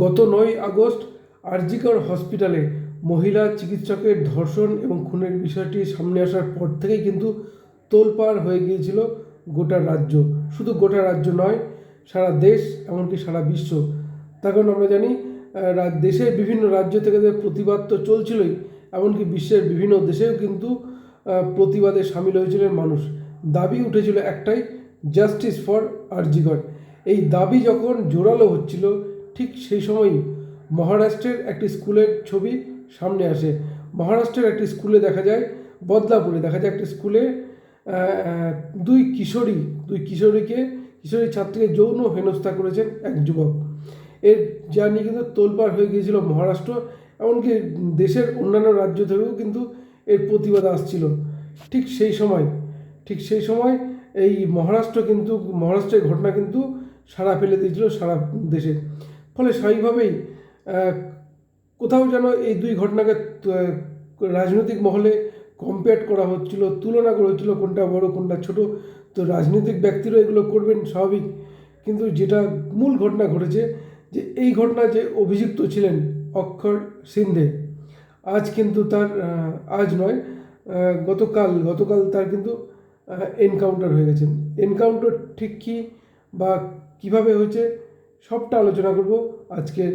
গত নয় আগস্ট আরজিকর হসপিটালে মহিলা চিকিৎসকের ধর্ষণ এবং খুনের বিষয়টি সামনে আসার পর থেকেই কিন্তু তোলপাড় হয়ে গিয়েছিল গোটা রাজ্য। শুধু গোটা রাজ্য নয়, সারা দেশ এমনকি সারা বিশ্ব। তার কারণ আমরা জানি দেশের বিভিন্ন রাজ্য থেকে প্রতিবাদ তো চলছিলই, এমনকি বিশ্বের বিভিন্ন দেশেও কিন্তু প্রতিবাদে সামিল হয়েছিলেন মানুষ। দাবি উঠেছিল একটাই, জাস্টিস ফর আরজিগর এই দাবি যখন জোরালো হচ্ছিল ঠিক সেই সময়ই মহারাষ্ট্রের একটি স্কুলের ছবি সামনে আসে। মহারাষ্ট্রের একটি স্কুলে দেখা যায়, বদলাপুরে দেখা যায় একটি স্কুলে দুই কিশোরী, দুই কিশোরীকে, কিশোরী ছাত্রীকে যৌন হেনস্থা করেছেন এক যুবক। এর যা নিয়ে কিন্তু তোলপাড় হয়ে গিয়েছিল মহারাষ্ট্র, এমনকি দেশের অন্যান্য রাজ্য থেকেও কিন্তু এর প্রতিবাদ আসছিল। ঠিক সেই সময়, ঠিক সেই সময় এই মহারাষ্ট্র কিন্তু, মহারাষ্ট্রের ঘটনা কিন্তু সারা ফেলে দিয়েছিল সারা দেশে। ফলে স্বাভাবিকভাবেই কোথাও যেন এই দুই ঘটনাকে রাজনৈতিক মহলে কম্পেয়ার করা হচ্ছিল, তুলনা করা হচ্ছিল কোনটা বড়, কোনটা ছোট। তো রাজনৈতিক ব্যক্তিরা এগুলো করবেন স্বাভাবিক। কিন্তু যেটা মূল ঘটনা ঘটেছে, যে এই ঘটনা যে অভিযুক্ত ছিলেন অক্ষর সিন্ধে, আজ কিন্তু তার আজ নয় গতকাল গতকাল তার কিন্তু এনকাউন্টার হয়ে গেছে। এনকাউন্টার ঠিক কী বা কীভাবে হয়েছে সবটা আলোচনা করব আজকের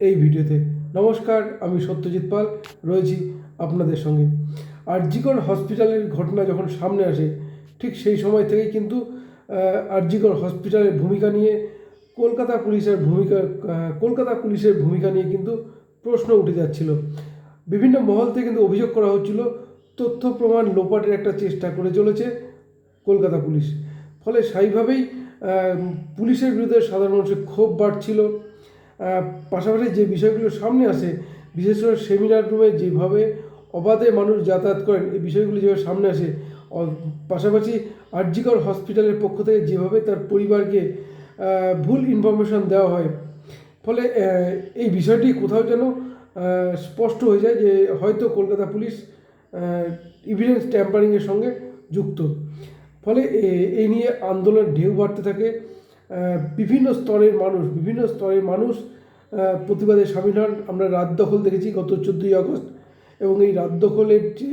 এই ভিডিওতে। নমস্কার আমি সত্যজিৎ পাল রয়েছি আপনাদের সঙ্গে। আরজিকর হসপিটালের ঘটনা যখন সামনে আসে ঠিক সেই সময় থেকেই কিন্তু আরজিকর হসপিটালের ভূমিকা নিয়ে কলকাতা পুলিশের ভূমিকা কলকাতা পুলিশের ভূমিকা নিয়ে কিন্তু প্রশ্ন উঠে যাচ্ছিল। বিভিন্ন মহল থেকে কিন্তু অভিযোগ করা হচ্ছিল তথ্য প্রমাণ লোপাটের একটা চেষ্টা করে চলেছে কলকাতা পুলিশ। ফলে আহ, পুলিশের বিরুদ্ধে সাধারণ মানুষের ক্ষোভ বাড়ছিল। পাশাপাশি যে বিষয়গুলো সামনে আসে, বিশেষ করে সেমিনার রুমে যেভাবে অবাধে মানুষ যাতায়াত করেন, এই বিষয়গুলো যেভাবে সামনে আসে পাশাপাশি আরজিকর হসপিটালের পক্ষ থেকে যেভাবে তার পরিবারকে ভুল ইনফরমেশন দেওয়া হয়। ফলে এই বিষয়টি কোথাও যেন স্পষ্ট হয়ে যায় যে হয়তো কলকাতা পুলিশ ইভিডেন্স ট্যাম্পারিংয়ের সঙ্গে যুক্ত। ফলে এই নিয়ে আন্দোলন ঢেউ বাড়তে থাকে। বিভিন্ন স্তরের মানুষ, বিভিন্ন স্তরের মানুষ প্রতিবাদে সামিল হন। আমরা রাত দখল দেখেছি গত চোদ্দোই আগস্ট এবং এই রাত দখলের যে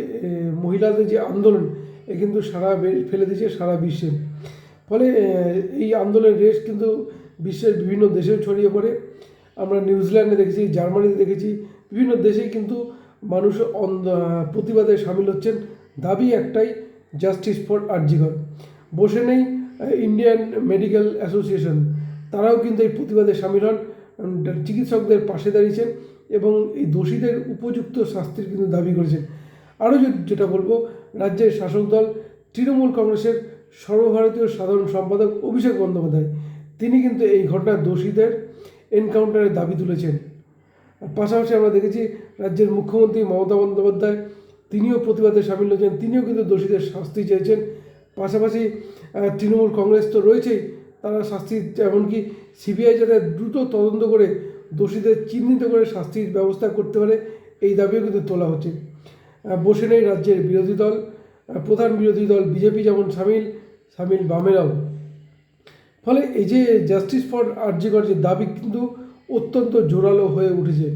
মহিলাদের যে আন্দোলন, এ কিন্তু সারা ফেলে দিয়েছে সারা বিশ্বে। ফলে এই আন্দোলনের রেশ কিন্তু বিশ্বের বিভিন্ন দেশেও ছড়িয়ে পড়ে। আমরা নিউজিল্যান্ডে দেখেছি, জার্মানিতে দেখেছি, বিভিন্ন দেশেই কিন্তু মানুষ প্রতিবাদে সামিল হচ্ছেন। দাবি একটাই জাস্টিস ফর আরজিগর বসে নেই ইন্ডিয়ান মেডিকেল অ্যাসোসিয়েশন তারাও কিন্তু এই প্রতিবাদে সামিল হন। চিকিৎসকদের পাশে দাঁড়িয়েছেন এবং এই দোষীদের উপযুক্ত শাস্তির কিন্তু দাবি করেছেন। আরও যেটা বলব, রাজ্যের শাসক দল, তৃণমূল কংগ্রেসের সর্বভারতীয় সাধারণ সম্পাদক অভিষেক বন্দ্যোপাধ্যায়, তিনি কিন্তু এই ঘটনার দোষীদের এনকাউন্টারের দাবি তুলেছেন। পাশাপাশি আমরা দেখেছি, রাজ্যের মুখ্যমন্ত্রী মমতা বন্দ্যোপাধ্যায় তিনিও প্রতিবাদে সামিল হয়েছেন, তিনিও কিন্তু দোষীদের শাস্তি চেয়েছেন। পাশাপাশি তৃণমূল কংগ্রেস তো রয়েছেই, তারা শাস্তি, এমনকি সিবিআই যাতে দ্রুত তদন্ত করে দোষীদের চিহ্নিত করে শাস্তির ব্যবস্থা করতে পারে, এই দাবিও কিন্তু তোলা হচ্ছে। বসে নেই রাজ্যের বিরোধী দল। প্রধান বিরোধী দল বিজেপি যেমন সামিল সামিল বামেরাও। ফলে এই যে জাস্টিস ফর আরজিকর যে দাবি কিন্তু অত্যন্ত জোরালো হয়ে উঠেছে।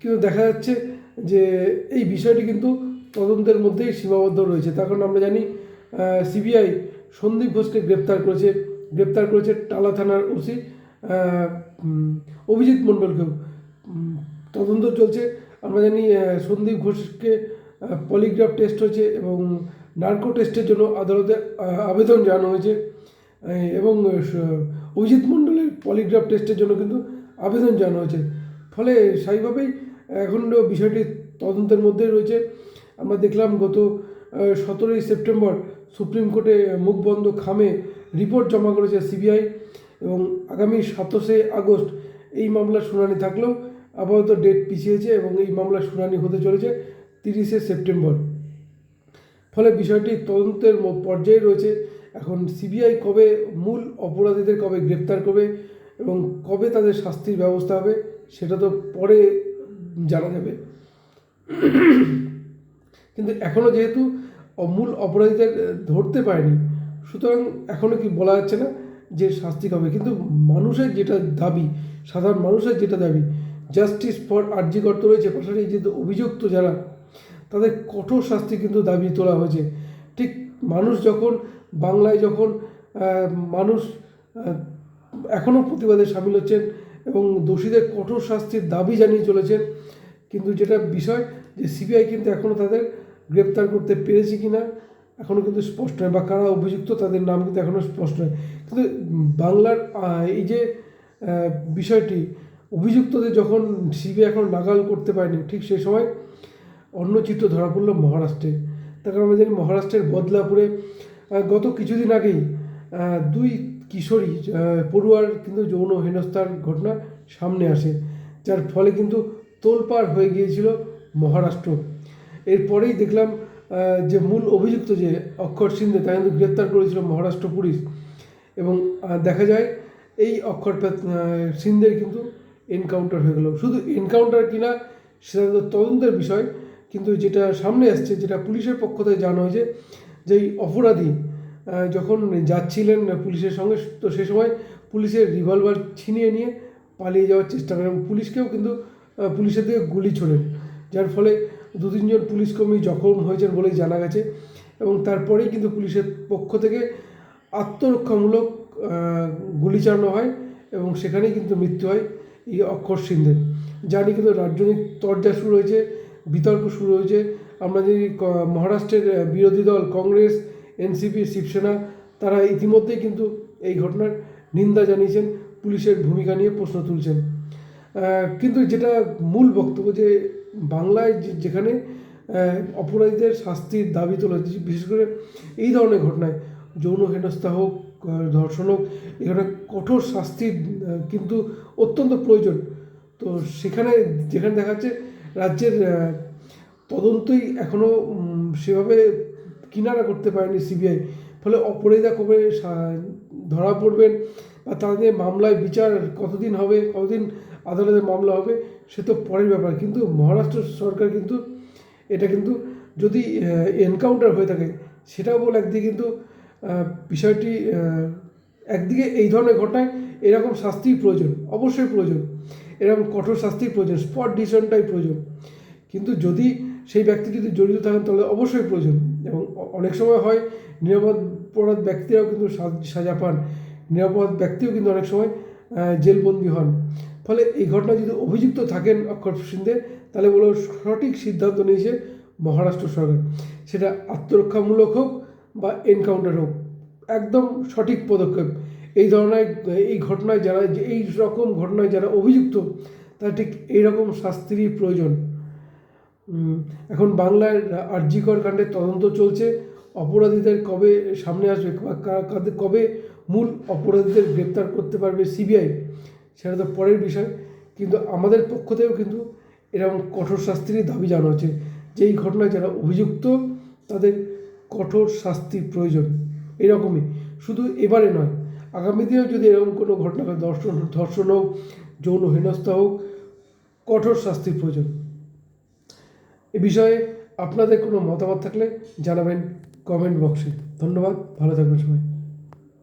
কিন্তু দেখা যাচ্ছে যে এই বিষয়টি কিন্তু তদন্তের মধ্যেই সীমাবদ্ধ রয়েছে। তার কারণ আমরা জানি সিবিআই সন্দীপ ঘোষকে গ্রেপ্তার করেছে। গ্রেপ্তার করেছে টালা থানার ওসি অভিজিৎ মণ্ডলকেও। তদন্ত চলছে। আমরা জানি সন্দীপ ঘোষকে পলিগ্রাফ টেস্ট হয়েছে এবং নার্কো টেস্টের জন্য আদালতে আবেদন জানানো হয়েছে। এবং অভিজিৎ মণ্ডলের পলিগ্রাফ টেস্টের জন্য কিন্তু আবেদন জানানো হয়েছে। ফলে স্বাভাবিকভাবেই এখনও বিষয়টি তদন্তের মধ্যে রয়েছে। আমরা দেখলাম গত সতেরোই সেপ্টেম্বর সুপ্রিম কোর্টে মুখবন্ধ খামে রিপোর্ট জমা করেছে সিবিআই এবং আগামী সাতাশে আগস্ট এই মামলার শুনানি থাকলেও আপাতত ডেট পিছিয়েছে এবং এই মামলার শুনানি হতে চলেছে তিরিশে সেপ্টেম্বর। ফলে বিষয়টি তদন্তের পর্যায়ে রয়েছে। এখন সিবিআই কবে মূল অপরাধীদের কবে গ্রেপ্তার করবে এবং কবে তাদের শাস্তির ব্যবস্থা হবে সেটা তো পরে জানা যাবে। কিন্তু এখনও যেহেতু মূল অপরাধীদের ধরতে পারেনি, সুতরাং এখনও কি বলা যাচ্ছে না যে শাস্তি হবে কিন্তু মানুষের যেটা দাবি, সাধারণ মানুষের যেটা দাবি জাস্টিস ফর আর্জিকর তো রয়েছে, পাশাপাশি যে অভিযুক্ত যারা, তাদের কঠোর শাস্তি কিন্তু দাবি তোলা হয়েছে। ঠিক মানুষ যখন বাংলায় যখন মানুষ এখনও প্রতিবাদে সামিল হচ্ছেন এবং দোষীদের কঠোর শাস্তির দাবি জানিয়ে চলেছেন, কিন্তু যেটা বিষয় যে সিবিআই কিন্তু এখনও তাদের গ্রেপ্তার করতে পেরেছে কি না এখনও কিন্তু স্পষ্ট নয়, বা কারা অভিযুক্ত তাদের নাম কিন্তু এখনও স্পষ্ট নয়। কিন্তু বাংলার এই যে বিষয়টি, অভিযুক্তদের যখন সিবিআই এখন নাগাল করতে পারেনি, ঠিক সেই সময় অন্য চিত্র ধরা পড়ল মহারাষ্ট্রে। তার কারণ আমরা জানি মহারাষ্ট্রের বদলাপুরে গত কিছুদিন আগেই দুই কিশোরী পড়ুয়ার কিন্তু যৌন হেনস্থার ঘটনা সামনে আসে, যার ফলে কিন্তু তোলপাড় হয়ে গিয়েছিল মহারাষ্ট্র। এরপরেই দেখলাম যে মূল অভিযুক্ত যে অক্ষর সিন্ধে, তাকে কিন্তু গ্রেপ্তার করেছিল মহারাষ্ট্র পুলিশ। এবং দেখা যায়, এই অক্ষর সিন্ধের কিন্তু এনকাউন্টার হয়ে গেল। শুধু এনকাউন্টার কিনা সেটা তো তদন্তের বিষয়, কিন্তু যেটা সামনে আসছে, যেটা পুলিশের পক্ষ থেকে জানা হয়েছে, যে অপরাধী যখন যাচ্ছিলেন পুলিশের সঙ্গে, তো সে সময় পুলিশের রিভলভার ছিনিয়ে নিয়ে পালিয়ে যাওয়ার চেষ্টা করেন এবং পুলিশকেও কিন্তু পুলিশের দিকে গুলি ছোড়েন। যার ফলে দু তিনজন পুলিশ কর্মী জখম হয়েছেন বলেই জানা গেছে এবং তারপরেই কিন্তু পুলিশের পক্ষ থেকে আত্মরক্ষামূলক গুলি চালানো হয় এবং সেখানেই কিন্তু মৃত্যু হয় এই অক্ষর সিন্ধের। জানি কিন্তু রাজনৈতিক তরজা শুরু হয়েছে, বিতর্ক শুরু হয়েছে। আমরা যদি মহারাষ্ট্রের বিরোধী দল কংগ্রেস, এনসিপি, শিবসেনা, তারা ইতিমধ্যেই কিন্তু এই ঘটনার নিন্দা জানিয়েছেন, পুলিশের ভূমিকা নিয়ে প্রশ্ন তুলছেন। কিন্তু যেটা মূল বক্তব্য যে বাংলায় যেখানে অপরাধীদের শাস্তির দাবি তোলা হচ্ছে, বিশেষ করে এই ধরনের ঘটনায়, যৌন হেনস্থা হোক ধর্ষণ হোক, এখানে কঠোর শাস্তির কিন্তু অত্যন্ত প্রয়োজন। তো সেখানে, যেখানে দেখা যাচ্ছে রাজ্যের তদন্তই এখনও সেভাবে কিনারা করতে পারেনি সিবিআই। ফলে অপরাধীরা কবে ধরা পড়বেন বা তাদের মামলায় বিচার কতদিন হবে, কতদিন আদালতে মামলা হবে, সে তো পরের ব্যাপার। কিন্তু মহারাষ্ট্র সরকার কিন্তু, এটা কিন্তু যদি এনকাউন্টার হয়ে থাকে, সেটাও বলে একদিকে কিন্তু বিষয়টি একদিকে এই ধরনের ঘটনায় এরকম শাস্তির প্রয়োজন, অবশ্যই প্রয়োজন। এরকম কঠোর শাস্তির প্রয়োজন স্পট ডিসিশনটাই প্রয়োজন। কিন্তু যদি সেই ব্যক্তি যদি জড়িত থাকেন, তাহলে অবশ্যই প্রয়োজন। এবং অনেক সময় হয় নিরাপদ অপরাধ ব্যক্তিরাও কিন্তু সাজা পান। নিরাপদ ব্যক্তিও কিন্তু অনেক সময় জেলবন্দি হন। ফলে এই ঘটনায় যদি অভিযুক্ত থাকেন অক্ষর সিন্ধে, তাহলে বলো সঠিক সিদ্ধান্ত নিয়েছে মহারাষ্ট্র সরকার। সেটা আত্মরক্ষামূলক হোক বা এনকাউন্টার হোক, একদম সঠিক পদক্ষেপ। এই ধরনের, এই ঘটনায় যারা এই রকম ঘটনায় যারা অভিযুক্ত, তারা ঠিক এইরকম শাস্তিরই প্রয়োজন। এখন বাংলার আরজিকর কাণ্ডের তদন্ত চলছে। অপরাধীদের কবে সামনে আসবে কবে মূল অপরাধীদের গ্রেপ্তার করতে পারবে সিবিআই? সেটা তো পরের বিষয়। কিন্তু আমাদের পক্ষ থেকেও কিন্তু এরকম কঠোর শাস্তিরই দাবি জানানো হচ্ছে। যে এই ঘটনায় যারা অভিযুক্ত, তাদের কঠোর শাস্তির প্রয়োজন। এরকমই। শুধু এবারে নয়, আগামী দিনেও যদি এরকম কোনো ঘটনা ধর্ষণ ধর্ষণ হোক, যৌন হেনস্থা হোক, কঠোর শাস্তির প্রয়োজন। এ বিষয়ে আপনাদের কোনো মতামত থাকলে জানাবেন কমেন্ট বক্সে। ধন্যবাদ, ভালো থাকবেন সবাই।